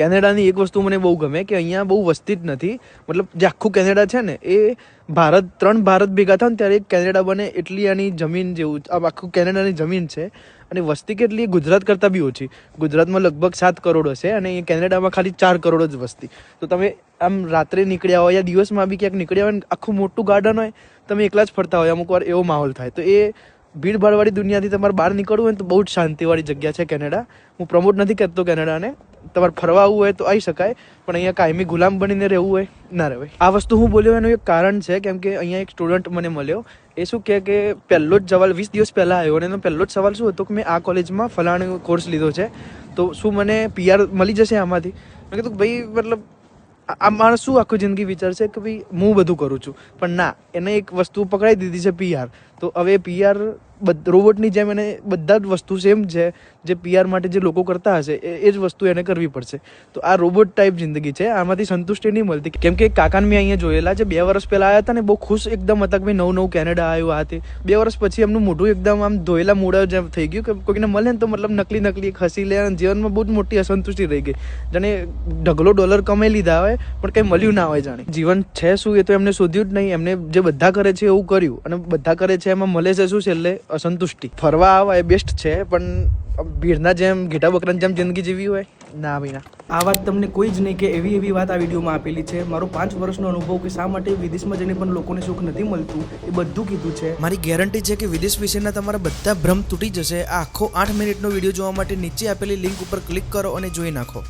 કેનેડાની એક વસ્તુ મને બહુ ગમે કે અહીંયા બહુ વસ્તી જ નથી. મતલબ જે આખું કેનેડા છે ને, એ ભારત, ત્રણ ભારત ભેગા થાય ને ત્યારે એક કેનેડા બને એટલી આની જમીન જેવું, આ આખું કેનેડાની જમીન છે અને વસ્તી કેટલી ગુજરાત કરતાં બી ઓછી. ગુજરાતમાં લગભગ સાત કરોડ હશે અને એ કેનેડામાં ખાલી ચાર કરોડ જ વસ્તી. તો તમે આમ રાત્રે નીકળ્યા હોય યા દિવસમાં બી ક્યાંક નીકળ્યા હોય ને આખું મોટું ગાર્ડન હોય, તમે એકલા જ ફરતા હોય, અમુક વાર એવો માહોલ થાય. તો એ ભીડભાડવાળી દુનિયાથી તમારે બહાર નીકળવું હોય તો બહુ જ શાંતિવાળી જગ્યા છે કેનેડા. હું પ્રમોટ નથી કરતો કેનેડાને. તમારે ફરવા આવવું હોય તો આવી શકાય, પણ અહીંયા કાયમી ગુલામ બનીને રહેવું હોય, ના રહેવાય આ વસ્તુ હું બોલ્યો એનું એક કારણ છે, કેમ કે અહીંયા એક સ્ટુડન્ટ મને મળ્યો. એ શું કહે કે પહેલો જ સવાલ, વીસ દિવસ પહેલાં આવ્યો અને એનો પહેલો જ સવાલ શું હતો કે મેં આ કોલેજમાં ફલાણો કોર્સ લીધો છે. તો શું મને પીઆર મળી જશે આમાંથી? મેં કીધું ભાઈ, મતલબ આ માણસ શું આખું જિંદગી વિચારશે કે ભાઈ, હું બધું કરું છું. પણ ના, એને એક વસ્તુ પકડાઈ દીધી છે પીઆર તો હવે પીઆર રોબોટની જેમ એને બધા જ વસ્તુ સેમ છે, જે પીઆર માટે જે લોકો કરતા હશે, એ જ વસ્તુ એને કરવી પડશે. તો આ રોબોટ ટાઈપ જિંદગી છે, આમાંથી સંતુષ્ટિ નહીં મળતી. કેમ કે કાકાને મેં અહીંયા જોયેલા છે, બે વર્ષ પહેલા આવ્યા હતા ને, બહુ ખુશ એકદમ હતા કે નવું નવું કેનેડા આવ્યું આ તે. બે વર્ષ પછી એમનું મોઢું એકદમ આમ ધોયેલા મૂળા જેમ થઈ ગયું કે કોઈને મળે ને તો મતલબ નકલી નકલી ખસી લે અને જીવનમાં બહુ જ મોટી અસંતુષ્ટિ રહી ગઈ. જાણે ઢગલો ડોલર કમાઈ લીધા હોય, પણ કંઈ મળ્યું ના હોય જાણે. જીવન છે શું એ તો એમને શોધ્યું જ નહીં. એમને જે બધા કરે છે એવું કર્યું અને બધા કરે છે એમાં મળે છે શું છેલ્લે અસંતુષ્ટિ. ફરવા આવવા એ બેસ્ટ છે પણ ભીડના જેમ ઘેટા બકરાની જેમ જિંદગી જીવી હોય? ના વિના. ના આ વાત તમને કોઈ જ નહીં કે એવી એવી વાત આ વિડીયોમાં આપેલી છે. મારો પાંચ વર્ષનો અનુભવ કે શા માટે વિદેશમાં જઈને પણ લોકોને સુખ નથી મળતું એ બધું કીધું છે. મારી ગેરંટી છે કે વિદેશ વિશેના તમારા બધા ભ્રમ તૂટી જશે. આ આખો આઠ મિનિટનો વીડિયો જોવા માટે નીચે આપેલી લિંક ઉપર ક્લિક કરો અને જોઈ નાખો.